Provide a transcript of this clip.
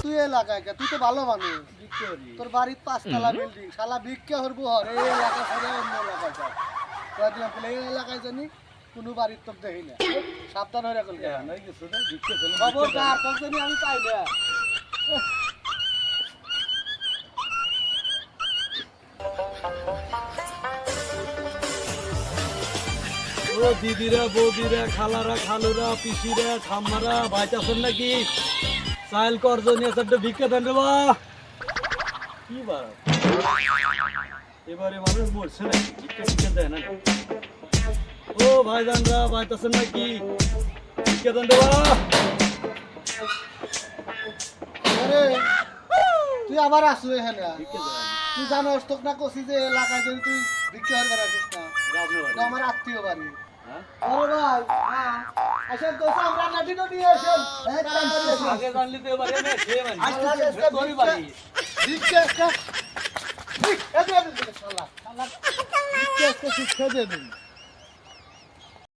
তুই এলাকায়? তুই তো ভালো মানুষ তোর বাড়ির পাঁচতলা বিল্ডিং শালা ভিক্ষা হরবো হর এই এলাকা অন্য এলাকায় এই এলাকায় জানি কোনো বাড়ির তোর দেখি না সাবধান হয়ে রাখল আমি পাই না ও দিদিরা বৌদিরা খালারা খালুরা পিসিরা ঠাম্মারা ভাইটাছেন নাকি? চাইল করজনি আছে একটা ভিক্ষা দেন রে বা। কি বা এবারে মানুষ বলছে নাকি ভিক্ষা ভিক্ষা দেয় না ও ভাইজানরা ভাইটাছেন নাকি? ভিক্ষা দেন রে বা। তুই আবার আসু এখানে? তুই জানোস তোকে না কষি যে এলাকায় যদি তুই ভিক্ষা হরবার আসিস না আমার আত্মীয় বাড়ি। হ্যাঁ হ্যাঁ মানে শিক্ষা দিয়ে দিন